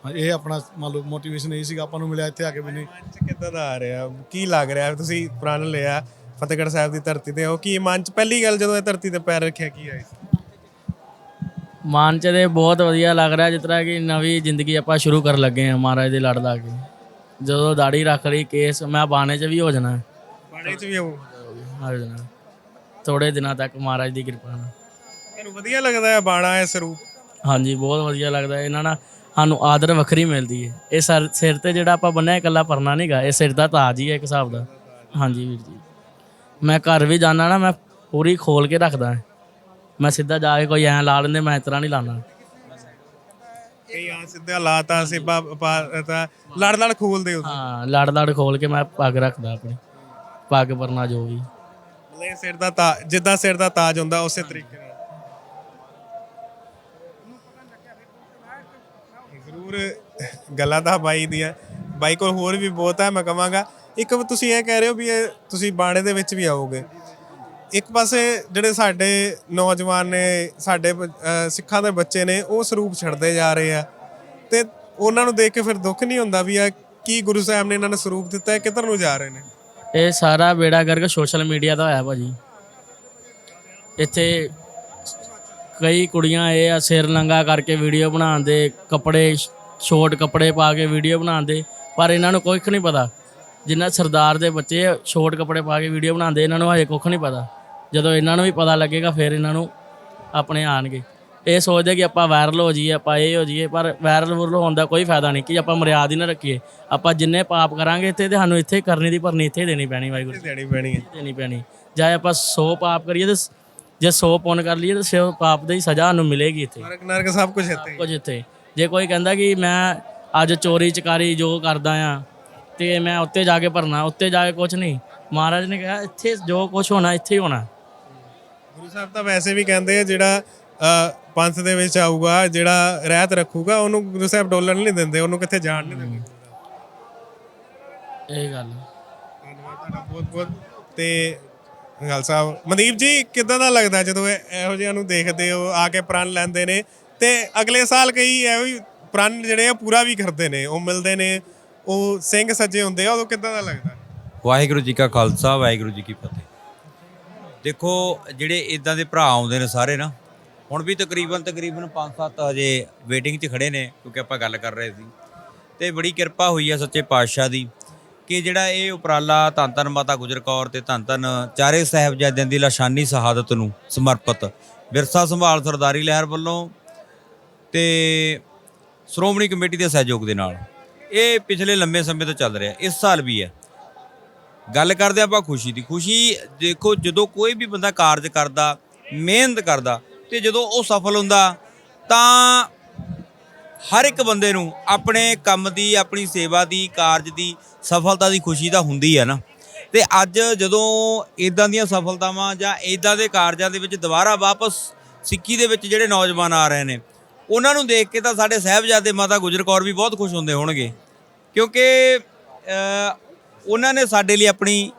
ਹਾਂ ਇਹ ਆਪਣਾ ਮੰਨ ਲਓ ਮੋਟੀਵੇਸ਼ਨ ਇਹ ਸੀਗਾ ਆਪਾਂ ਨੂੰ ਮਿਲਿਆ ਇੱਥੇ ਆ ਕੇ ਵੀ ਨਹੀਂ। ਮਨ ਚ ਕਿੱਦਾਂ ਦਾ ਆ ਰਿਹਾ? ਕੀ ਲੱਗ ਰਿਹਾ? ਤੁਸੀਂ ਪ੍ਰਾਨ ਲਿਆ ਫਤਿਹਗੜ੍ਹ ਸਾਹਿਬ ਦੀ ਧਰਤੀ ਤੇ ਉਹ ਕੀ ਮਨ ਚ ਪਹਿਲੀ ਗੱਲ ਜਦੋਂ ਇਹ ਧਰਤੀ ਤੇ ਪੈਰ ਰੱਖਿਆ ਕੀ ਆਈ ਮਨ ਚ ਤੇ ਬਹੁਤ ਵਧੀਆ ਲੱਗ ਰਿਹਾ ਜਿਸ ਤਰ੍ਹਾਂ ਕਿ ਨਵੀਂ ਜ਼ਿੰਦਗੀ ਆਪਾਂ ਸ਼ੁਰੂ ਕਰਨ ਲੱਗੇ ਹਾਂ ਮਹਾਰਾਜ ਦੇ ਲੜ ਲਾ ਕੇ। ਜਦੋਂ ਦਾੜੀ ਰੱਖ ਲਈ ਕੇਸ ਮੈਂ ਬਾਣੇ 'ਚ ਵੀ ਹੋ ਜਾਣਾ। ਬਾਣੇ ਚ ਵੀ ਹੋ ਜਾਣਾ। ਥੋੜੇ ਦਿਨਾਂ ਤੱਕ ਮਹਾਰਾਜ ਦੀ ਕਿਰਪਾ ਨਾਲ। ਤੁਹਾਨੂੰ ਵਧੀਆ ਲੱਗਦਾ ਹੈ ਬਾਣਾ ਇਸ ਸਰੂਪ? ਹਾਂਜੀ ਬਹੁਤ ਵਧੀਆ ਲੱਗਦਾ ਇਹਨਾਂ ਨਾਲ ਸਾਨੂੰ ਆਦਰ ਵੱਖਰੀ ਮਿਲਦੀ ਹੈ। ਇਹ ਸਰ ਸਿਰ ਤੇ ਜਿਹੜਾ ਆਪਾਂ ਬੰਨਿਆ ਇਕੱਲਾ ਪਰਨਾ ਨਹੀਂਗਾ ਇਹ ਸਿਰ ਦਾ ਤਾਜ ਹੀ ਹੈ ਇੱਕ ਹਿਸਾਬ ਦਾ। ਹਾਂਜੀ ਵੀਰ ਜੀ। ਮੈਂ ਘਰ ਵੀ ਜਾਣਾ ਨਾ ਮੈਂ ਪੂਰੀ ਖੋਲ ਕੇ ਰੱਖਦਾ ਮੈਂ ਸਿੱਧਾ ਜਾ ਕੇ ਕੋਈ ਐਂ ਲਾ ਲੈਂਦੇ ਮੈਂ ਇਸ ਤਰ੍ਹਾਂ ਨਹੀਂ ਲਾਣਾ ਕਈ ਆ ਸਿੱਧਾ ਲਾਤਾ ਸਿੱਬਾ ਪਾ- ਤਾਂ ਲੜ ਲੜ ਖੋਲਦੇ ਹੋ ਹਾਂ ਲੜ ਲੜ ਖੋਲ ਕੇ ਮੈਂ ਪੱਗ ਰੱਖਦਾ ਆਪਣੀ। ਪੱਗ ਪਰਨਾ ਜੋ ਵੀ। ਇਹ ਸਿਰ ਦਾ ਤਾਜ ਜਿੱਦਾਂ ਸਿਰ ਦਾ ਤਾਜ ਹੁੰਦਾ ਉਸੇ ਤਰੀਕੇ ਨਾਲ। ਜ਼ਰੂਰ ਗੱਲਾਂ ਤਾਂ ਬਾਈ ਦੀਆਂ। ਬਾਈ ਕੋਲ ਹੋਰ ਵੀ ਬਹੁਤ ਹੈ ਮੈਂ ਕਹਾਂਗਾ। ਇੱਕ ਤੁਸੀਂ ਇਹ ਕਹਿ ਰਹੇ ਹੋ ਵੀ ਇਹ ਤੁਸੀਂ ਬਾਣੇ ਦੇ ਵਿੱਚ ਵੀ ਆਓਗੇ। ਇੱਕ ਪਾਸੇ ਜਿਹੜੇ ਸਾਡੇ ਨੌਜਵਾਨ ਨੇ, ਸਾਡੇ ਅਹ ਸਿੱਖਾਂ ਦੇ ਬੱਚੇ ਨੇ, ਉਹ ਸਰੂਪ ਛੱਡਦੇ ਜਾ ਰਹੇ ਆ। ਤੇ ਉਹਨਾਂ ਨੂੰ ਦੇਖ ਕੇ ਫਿਰ ਦੁੱਖ ਨਹੀਂ ਹੁੰਦਾ ਵੀ ਆ ਕੀ ਗੁਰੂ ਸਾਹਿਬ ਨੇ ਇਹਨਾਂ ਨੂੰ ਸਰੂਪ ਦਿੱਤਾ ਹੈ ਕਿੱਧਰ ਨੂੰ ਜਾ ਰਹੇ ਨੇ? ਇਹ ਸਾਰਾ ਬੇੜਾ ਗਰਕ ਸੋਸ਼ਲ ਮੀਡੀਆ ਦਾ ਹੋਇਆ ਭਾਜੀ। ਇੱਥੇ ਕਈ ਕੁੜੀਆਂ ਇਹ ਆ, ਸਿਰ ਨੰਗਾ ਕਰਕੇ ਵੀਡੀਓ ਬਣਾਉਂਦੇ, ਕੱਪੜੇ, ਸ਼ੋਰਟ ਕੱਪੜੇ ਪਾ ਕੇ ਵੀਡੀਓ ਬਣਾਉਂਦੇ, ਪਰ ਇਹਨਾਂ ਨੂੰ ਕੁਝ ਨਹੀਂ ਪਤਾ। ਜਿੰਨਾ ਸਰਦਾਰ ਦੇ ਬੱਚੇ ਸ਼ੋਰਟ ਕੱਪੜੇ ਪਾ ਕੇ ਵੀਡੀਓ ਬਣਾਉਂਦੇ, ਇਹਨਾਂ ਨੂੰ ਹਜੇ ਕੁਝ ਨਹੀਂ ਪਤਾ। ਜਦੋਂ ਇਹਨਾਂ ਨੂੰ ਵੀ ਪਤਾ ਲੱਗੇਗਾ ਫਿਰ ਇਹਨਾਂ ਨੂੰ ਆਪਣੇ ਆਣਗੇ। ਇਹ ਸੋਚਦੇ ਕਿ ਆਪਾਂ ਵਾਇਰਲ ਹੋ ਜਾਈਏ ਆਪਾਂ ਇਹ ਹੋ ਜਾਈਏ ਪਰ ਵਾਇਰਲ ਵੁਰਲ ਹੋਣ ਦਾ ਕੋਈ ਫਾਇਦਾ ਨਹੀਂ ਕਿ ਆਪਾਂ ਮਰਿਆਦ ਹੀ ਨਾ ਰੱਖੀਏ। ਆਪਾਂ ਜਿੰਨੇ ਪਾਪ ਕਰਾਂਗੇ ਇੱਥੇ ਤੇ ਸਾਨੂੰ ਇੱਥੇ ਕਰਨੀ ਦੀ ਭਰਨੀ ਇੱਥੇ ਦੇਣੀ ਪੈਣੀ ਵਾਹਿਗੁਰੂ ਦੇਣੀ ਪੈਣੀ ਹੈ। ਦੇਣੀ ਪੈਣੀ। ਚਾਹੇ ਆਪਾਂ 100 ਪਾਪ ਕਰੀਏ ਤੇ ਜੇ 100 ਪੁੰਨ ਕਰ ਲਈਏ ਤਾਂ 100 ਪਾਪ ਦੀ ਸਜ਼ਾ ਸਾਨੂੰ ਮਿਲੇਗੀ ਇੱਥੇ। ਨਰਕ ਨਰਕ ਸਭ ਕੁਝ ਇੱਥੇ। ਕੁਝ ਇੱਥੇ। ਜੇ ਕੋਈ ਕਹਿੰਦਾ ਕਿ ਮੈਂ ਅੱਜ ਚੋਰੀ ਚਕਾਰੀ ਜੋ ਕਰਦਾ ਆ ਤੇ ਮੈਂ ਉੱਤੇ ਜਾ ਕੇ ਭਰਨਾ ਉੱਤੇ ਜਾ ਕੇ ਕੁਝ ਨਹੀਂ। ਮਹਾਰਾਜ ਨੇ ਕਿਹਾ ਇੱਥੇ ਜੋ ਕੁਝ ਹੋਣਾ ਇੱਥੇ ਹੀ ਹੋਣਾ। ਗੁਰੂ ਸਾਹਿਬ ਤਾਂ ਵੈਸੇ ਵੀ ਕਹਿੰਦੇ ਆ ਜਿਹੜਾ ਪੰਥ ਦੇ ਵਿੱਚ ਆਊਗਾ ਜਿਹੜਾ ਰਹਿਤ ਰੱਖੂਗਾ ਉਹਨੂੰ ਗੁਰੂ ਸਾਹਿਬ ਡੋਲਣ ਨਹੀਂ ਦਿੰਦੇ ਉਹਨੂੰ ਕਿੱਥੇ ਜਾਣ ਨਹੀਂ ਦਿੰਦੇ? ਇਹ ਗੱਲ। ਧੰਨਵਾਦ ਤੁਹਾਡਾ ਬਹੁਤ ਬਹੁਤ। ਤੇ ਗੱਲ ਸਾਹਿਬ ਮਨਦੀਪ ਜੀ ਕਿੱਦਾਂ ਦਾ ਲੱਗਦਾ ਜਦੋਂ ਇਹ- ਜਿਹਿਆਂ ਨੂੰ ਦੇਖਦੇ ਹੋ ਆ ਕੇ ਪ੍ਰਣ ਲੈਂਦੇ ਨੇ? ਤੇ ਅਗਲੇ ਸਾਲ ਕਈ ਇਹੋ ਹੀ ਪ੍ਰਣ ਜਿਹੜੇ ਆ ਪੂਰਾ ਵੀ ਕਰਦੇ ਨੇ ਉਹ ਮਿਲਦੇ ਨੇ ਉਹ ਸਿੰਘ ਸੱਜੇ ਹੁੰਦੇ ਆ ਉਦੋਂ ਕਿੱਦਾਂ ਦਾ ਲੱਗਦਾ? ਵਾਹਿਗੁਰੂ ਜੀ ਕਾ ਖਾਲਸਾ ਵਾਹਿਗੁਰੂ ਜੀ ਕੀ ਫਤਿਹ। ਦੇਖੋ, ਜਿਹੜੇ ਇਦਾਂ ਦੇ ਭਰਾ ਆਉਂਦੇ ਨੇ ਸਾਰੇ ਨਾ, ਹੁਣ ਵੀ ਤਕਰੀਬਨ ਤਕਰੀਬਨ 5-7 ਹਜੇ ਵੇਟਿੰਗ 'ਚ ਖੜੇ ਨੇ, ਕਿਉਂਕਿ ਆਪਾਂ ਗੱਲ ਕਰ ਰਹੇ ਸੀ। ਤੇ ਬੜੀ ਕਿਰਪਾ ਹੋਈ ਆ ਸੱਚੇ ਪਾਤਸ਼ਾਹ ਦੀ ਕਿ ਜਿਹੜਾ ਇਹ ਉਪਰਾਲਾ ਧੰਨ ਧੰਨ ਮਾਤਾ ਗੁਜਰ ਕੌਰ ਤੇ ਧੰਨ ਧੰਨ ਚਾਰੇ ਸਾਹਿਬਜ਼ਾਦਿਆਂ ਦੀ ਲਾਸ਼ਾਨੀ ਸ਼ਹਾਦਤ ਨੂੰ ਸਮਰਪਿਤ ਵਿਰਸਾ ਸੰਭਾਲ ਸਰਦਾਰੀ ਲਹਿਰ ਵੱਲੋਂ ਤੇ ਸ਼੍ਰੋਮਣੀ ਕਮੇਟੀ ਦੇ ਸਹਿਯੋਗ ਦੇ ਨਾਲ। ਇਹ ਪਿਛਲੇ ਲੰਮੇ ਸਮੇਂ ਤੋਂ ਚੱਲ ਰਿਹਾ, ਇਸ ਸਾਲ ਵੀ ਹੈ। ਗੱਲ ਕਰਦੇ ਆਪਾਂ ਖੁਸ਼ੀ ਦੀ। ਖੁਸ਼ੀ ਦੇਖੋ, ਜਦੋਂ ਕੋਈ ਵੀ ਬੰਦਾ ਕਾਰਜ ਕਰਦਾ, ਮਿਹਨਤ ਕਰਦਾ ਤੇ ਜਦੋਂ ਉਹ ਸਫਲ ਹੁੰਦਾ, ਤਾਂ ਹਰ ਇੱਕ ਬੰਦੇ ਨੂੰ ਆਪਣੇ ਕੰਮ ਦੀ, ਆਪਣੀ ਸੇਵਾ ਦੀ, ਕਾਰਜ ਦੀ, ਸਫਲਤਾ ਦੀ ਖੁਸ਼ੀ ਤਾਂ ਹੁੰਦੀ ਹੈ ਨਾ। ਤੇ ਅੱਜ ਜਦੋਂ ਇਦਾਂ ਦੀਆਂ ਸਫਲਤਾਵਾਂ ਜਾਂ ਇਦਾਂ ਦੇ ਕਾਰਜਾਂ ਦੇ ਵਿੱਚ ਦੁਬਾਰਾ ਵਾਪਸ ਸਿੱਖੀ ਦੇ ਵਿੱਚ ਜਿਹੜੇ ਨੌਜਵਾਨ ਆ ਰਹੇ ਨੇ, ਉਹਨਾਂ ਨੂੰ ਦੇਖ ਕੇ ਤਾਂ ਸਾਡੇ ਸਾਹਿਬਜ਼ਾਦੇ ਮਾਤਾ ਗੁਜਰ ਕੌਰ ਵੀ ਬਹੁਤ ਖੁਸ਼ ਹੁੰਦੇ ਹੋਣਗੇ। ਕਿਉਂਕਿ ਉਹਨਾਂ ਨੇ ਸਾਡੇ ਲਈ ਆਪਣੀ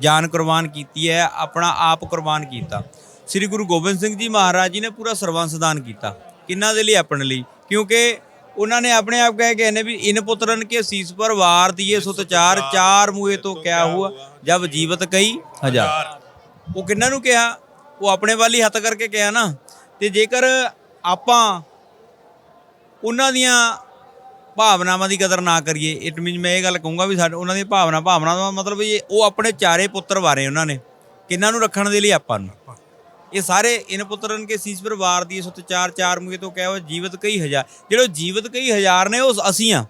ਜਾਨ ਕੁਰਬਾਨ ਕੀਤੀ ਹੈ, ਆਪਣਾ ਆਪ ਕੁਰਬਾਨ ਕੀਤਾ। ਸ੍ਰੀ ਗੁਰੂ ਗੋਬਿੰਦ ਸਿੰਘ ਜੀ ਮਹਾਰਾਜ ਜੀ ਨੇ ਪੂਰਾ ਸਰਬੰਸ ਦਾਨ ਕੀਤਾ। ਕਿੰਨਾਂ ਦੇ ਲਈ? ਆਪਣੇ ਲਈ। ਕਿਉਂਕਿ ਉਹਨਾਂ ਨੇ ਆਪਣੇ ਆਪ ਕਹਿ ਕੇ ਨੇ ਵੀ, ਇਨ ਪੁੱਤਰਨ ਕੇ ਸੀਸ ਪਰ ਵਾਰ ਦੀਏ ਸੁਤ ਚਾਰ ਚਾਰ ਮੂਹੇ ਤੋਂ ਕਿਆ ਹੁਆ, ਜਬ ਜੀਵਤ ਕਈ ਹਜ਼ਾਰ ਉਹ ਕਿੰਨਾਂ ਨੂੰ ਕਿਹਾ? ਉਹ ਆਪਣੇ ਵੱਲ ਹੀ ਹੱਥ ਕਰਕੇ ਕਿਹਾ ਨਾ। ਤੇ ਜੇਕਰ ਆਪਾਂ ਉਹਨਾਂ ਦੀਆਂ ਭਾਵਨਾਵਾਂ ਦੀ ਕਦਰ ਨਾ ਕਰੀਏ। ਇਟ ਮੀਨ ਮੈਂ ਇਹ ਗੱਲ ਕਹੂੰਗਾ ਵੀ ਸਾਡੇ ਉਹਨਾਂ ਦੀਆਂ ਭਾਵਨਾ ਭਾਵਨਾ ਦਾ ਮਤਲਬ ਇਹ, ਉਹ ਆਪਣੇ ਚਾਰੇ ਪੁੱਤਰ ਵਾਰੇ ਉਹਨਾਂ ਨੇ। ਕਿੰਨਾਂ ਨੂੰ ਰੱਖਣ ਦੇ ਲਈ ਆਪਾਂ ਨੂੰ? ਇਹ ਸਾਰੇ ਇਨ ਪੁੱਤਰਨ ਕੇ ਸੀਸ ਪਰਿਵਾਰ ਦੀ ਸੁਤ ਚਾਰ ਚਾਰ ਮੁਗੇ ਤੋਂ ਕਹਿਓ ਜੀਵਤ ਕਈ ਹਜ਼ਾਰ। ਜਿਹੜੇ ਜੀਵਤ ਕਈ ਹਜ਼ਾਰ ਨੇ, ਉਹ ਅਸੀਂ ਆ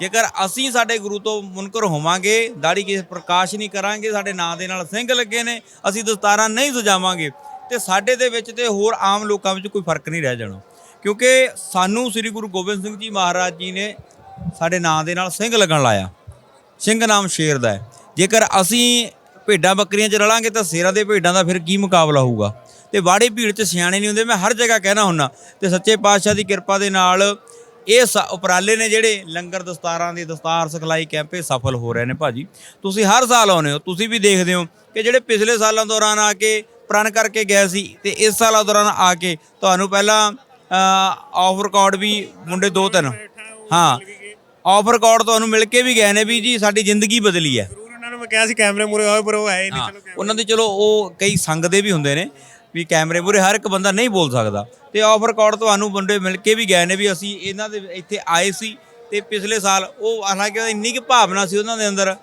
ਜੇਕਰ ਅਸੀਂ ਸਾਡੇ ਗੁਰੂ ਤੋਂ ਮੁਨਕਰ ਹੋਵਾਂਗੇ, ਦਾੜੀ ਕੇ ਪ੍ਰਕਾਸ਼ ਨਹੀਂ ਕਰਾਂਗੇ, ਸਾਡੇ ਨਾਂ ਦੇ ਨਾਲ ਸਿੰਘ ਲੱਗੇ ਨੇ, ਅਸੀਂ ਦਸਤਾਰਾਂ ਨਹੀਂ ਸਜਾਵਾਂਗੇ, ਤੇ ਸਾਡੇ ਦੇ ਵਿੱਚ ਤੇ ਹੋਰ ਆਮ ਲੋਕਾਂ ਵਿੱਚ ਕੋਈ ਫ਼ਰਕ ਨਹੀਂ ਰਹਿ ਜਾਣਾ। ਕਿਉਂਕਿ ਸਾਨੂੰ ਸ੍ਰੀ ਗੁਰੂ ਗੋਬਿੰਦ ਸਿੰਘ ਜੀ ਮਹਾਰਾਜ ਜੀ ਨੇ ਸਾਡੇ ਨਾਂ ਦੇ ਨਾਲ ਸਿੰਘ ਲੱਗਣ ਲਾਇਆ। ਸਿੰਘ ਨਾਮ ਸ਼ੇਰ ਦਾ ਹੈ। ਜੇਕਰ ਅਸੀਂ ਭੇਡਾਂ ਬੱਕਰੀਆਂ 'ਚ ਰਲਾਂਗੇ ਤਾਂ ਸ਼ੇਰਾਂ ਦੇ ਭੇਡਾਂ ਦਾ ਫਿਰ ਕੀ ਮੁਕਾਬਲਾ ਹੋਊਗਾ? ਤੇ ਬਾੜੇ ਭੀੜ 'ਚ ਸਿਆਣੇ ਨਹੀਂ ਹੁੰਦੇ, ਮੈਂ ਹਰ ਜਗ੍ਹਾ ਕਹਿਣਾ ਹੁੰਨਾ ਤੇ ਸੱਚੇ ਪਾਤਸ਼ਾਹ ਦੀ ਕਿਰਪਾ ਦੇ ਨਾਲ ਇਹ ਸ- ਉਪਰਾਲੇ ਨੇ ਜਿਹੜੇ ਲੰਗਰ ਦਸਤਾਰਾਂ ਦੇ ਦਸਤਾਰ ਸਿਖਲਾਈ ਕੈਂਪ ਇਹ ਸਫਲ ਹੋ ਰਹੇ ਨੇ ਭਾਜੀ। ਤੁਸੀਂ ਹਰ ਸਾਲ ਆਉਂਦੇ ਹੋ, ਤੁਸੀਂ ਵੀ ਦੇਖਦੇ ਹੋ ਕਿ ਜਿਹੜੇ ਪਿਛਲੇ ਸਾਲਾਂ ਦੌਰਾਨ ਆ ਕੇ ਪ੍ਰਣ ਕਰਕੇ ਗਏ ਸੀ ਤੇ ਇਸ ਸਾਲਾਂ ਦੌਰਾਨ ਆ ਕੇ ਤੁਹਾਨੂੰ ਪਹਿਲਾਂ ਆਫ ਰਿਕਾਰਡ ਵੀ ਮੁੰਡੇ ਦੋ ਤਿੰਨ। ਹਾਂ ਆਫ ਰਿਕਾਰਡ ਤੁਹਾਨੂੰ ਮਿਲ ਕੇ ਵੀ ਗਏ ਨੇ ਵੀ ਜੀ ਸਾਡੀ ਜ਼ਿੰਦਗੀ ਬਦਲੀ ਹੈ। ਉਹਨਾਂ ਨੂੰ ਮੈਂ ਕਿਹਾ ਸੀ ਕੈਮਰੇ ਮੂਰੇ ਹੋਏ ਪਰ ਉਹ ਹੀ ਨਹੀਂ ਚਲੋ ਉਹਨਾਂ ਦੇ ਚਲੋ ਉਹ ਕਈ ਸੰਗ ਦੇ ਵੀ ਹੁੰਦੇ ਨੇ ਵੀ ਕੈਮਰੇ ਮੂਰੇ ਹਰ ਇੱਕ ਬੰਦਾ ਨਹੀਂ ਬੋਲ ਸਕਦਾ। ਤੇ ਆਫ ਰਿਕਾਰਡ ਤੁਹਾਨੂੰ ਬੰਦੇ ਮਿਲ ਕੇ ਵੀ ਗਏ ਨੇ ਵੀ ਅਸੀਂ ਇਹਨਾਂ ਦੇ ਇੱਥੇ ਆਏ ਸੀ ਤੇ ਪਿਛਲੇ ਸਾਲ ਉਹ ਹਾਲਾਂਕਿ ਇੰਨੀ ਕਿ ਭਾਵਨਾ ਸੀ ਉਹਨਾਂ ਦੇ ਅੰਦਰ।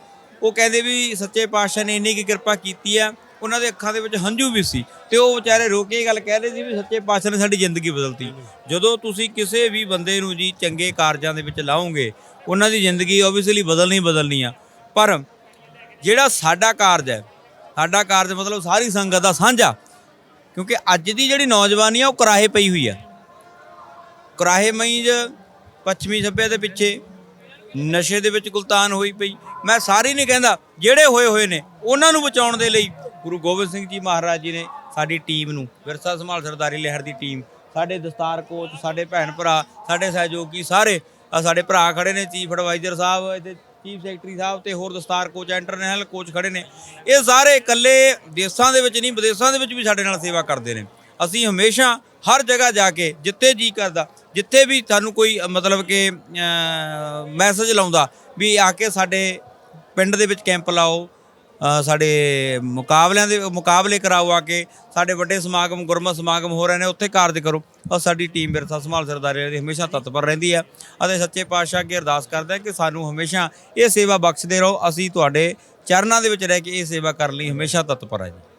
ਉਹ ਕਹਿੰਦੇ ਵੀ ਸੱਚੇ ਪਾਤਸ਼ਾਹ ਨੇ ਇੰਨੀ ਕਿ ਕਿਰਪਾ ਕੀਤੀ ਆ ਉਹਨਾਂ ਦੇ ਅੱਖਾਂ ਦੇ ਵਿੱਚ ਹੰਝੂ ਵੀ ਸੀ ਤੇ ਉਹ ਵਿਚਾਰੇ ਰੋ ਕੇ ਇਹ ਗੱਲ ਕਹਿ ਰਹੇ ਸੀ ਵੀ ਸੱਚੇ ਪਾਤਸ਼ਾਹ ਨੇ ਸਾਡੀ ਜ਼ਿੰਦਗੀ ਬਦਲਤੀ। ਜਦੋਂ ਤੁਸੀਂ ਕਿਸੇ ਵੀ ਬੰਦੇ ਨੂੰ ਜੀ ਚੰਗੇ ਕਾਰਜਾਂ ਦੇ ਵਿੱਚ ਲਾਓਗੇ, ਉਹਨਾਂ ਦੀ ਜ਼ਿੰਦਗੀ ਓਬਵੀਅਸਲੀ ਬਦਲਣੀ ਬਦਲਣੀ ਆ। ਪਰ ਜਿਹੜਾ ਸਾਡਾ ਕਾਰਜ ਹੈ, ਸਾਡਾ ਕਾਰਜ ਮਤਲਬ ਸਾਰੀ ਸੰਗਤ ਦਾ ਸਾਂਝਾ ਕਿਉਂਕਿ ਅੱਜ ਦੀ ਜਿਹੜੀ ਨੌਜਵਾਨੀ ਆ, ਉਹ ਕਰਾਹੇ ਪਈ ਹੋਈ ਆ। ਕਰਾਹੇ ਮਈਜ ਪੱਛਮੀ ਸੱਭਿਆ ਦੇ ਪਿੱਛੇ ਨਸ਼ੇ ਦੇ ਵਿੱਚ ਗੁਲਤਾਨ ਹੋਈ ਪਈ। ਮੈਂ ਸਾਰੀ ਨਹੀਂ ਕਹਿੰਦਾ, ਜਿਹੜੇ ਹੋਏ ਹੋਏ ਨੇ, ਉਹਨਾਂ ਨੂੰ ਬਚਾਉਣ ਦੇ ਲਈ ਗੁਰੂ ਗੋਬਿੰਦ ਸਿੰਘ ਜੀ ਮਹਾਰਾਜ ਜੀ ਨੇ ਸਾਡੀ ਟੀਮ ਨੂੰ, ਵਿਰਸਾ ਸੰਭਾਲ ਸਰਦਾਰੀ ਲਹਿਰ ਦੀ ਟੀਮ, ਸਾਡੇ ਦਸਤਾਰ ਕੋਚ, ਸਾਡੇ ਭੈਣ ਭਰਾ, ਸਾਡੇ ਸਹਿਯੋਗੀ ਸਾਰੇ ਸਾਡੇ ਭਰਾ ਖੜੇ ਨੇ, ਚੀਫ ਐਡਵਾਈਜ਼ਰ ਸਾਹਿਬ ਇੱਥੇ ਚੀਫ ਸੈਕਟਰੀ ਸਾਹਿਬ ਤੇ ਹੋਰ ਦਸਤਾਰ ਕੋਚ, ਇੰਟਰਨੈਸ਼ਨਲ ਕੋਚ ਖੜੇ ਨੇ। ਇਹ ਸਾਰੇ ਇਕੱਲੇ ਦੇਸ਼ਾਂ ਦੇ ਵਿੱਚ ਨਹੀਂ, ਵਿਦੇਸ਼ਾਂ ਦੇ ਵਿੱਚ ਵੀ ਸਾਡੇ ਨਾਲ ਸੇਵਾ ਕਰਦੇ ਨੇ। ਅਸੀਂ ਹਮੇਸ਼ਾ ਹਰ ਜਗ੍ਹਾ ਜਾ ਕੇ ਜਿੱਥੇ ਜੀ ਕਰਦਾ, ਜਿੱਥੇ ਵੀ ਤੁਹਾਨੂੰ ਕੋਈ, ਮਤਲਬ ਕਿ ਮੈਸੇਜ ਲਾਉਂਦਾ ਵੀ ਆ ਕੇ ਸਾਡੇ ਪਿੰਡ ਦੇ ਵਿੱਚ ਕੈਂਪ ਲਾਓ ਸਾਡੇ ਮੁਕਾਬਲਿਆਂ ਦੇ ਮੁਕਾਬਲੇ ਕਰਾਓ ਆ ਕੇ, ਸਾਡੇ ਵੱਡੇ ਸਮਾਗਮ, ਗੁਰਮਤ ਸਮਾਗਮ ਹੋ ਰਹੇ ਨੇ, ਉੱਥੇ ਕਾਰਜ ਕਰੋ। ਔਰ ਸਾਡੀ ਟੀਮ ਵਿਰਸਾ ਸੰਭਾਲ ਸਰਦਾਰੀ ਦੀ ਹਮੇਸ਼ਾ ਤਤਪਰ ਰਹਿੰਦੀ ਹੈ ਅਤੇ ਸੱਚੇ ਪਾਤਸ਼ਾਹ ਅੱਗੇ ਅਰਦਾਸ ਕਰਦੇ ਹਾਂ ਕਿ ਸਾਨੂੰ ਹਮੇਸ਼ਾ ਇਹ ਸੇਵਾ ਬਖਸ਼ਦੇ ਰਹੋ। ਅਸੀਂ ਤੁਹਾਡੇ ਚਰਨਾਂ ਦੇ ਵਿੱਚ ਰਹਿ ਕੇ ਇਹ ਸੇਵਾ ਕਰਨ ਲਈ ਹਮੇਸ਼ਾ ਤਤਪਰ ਹਾਂ ਜੀ।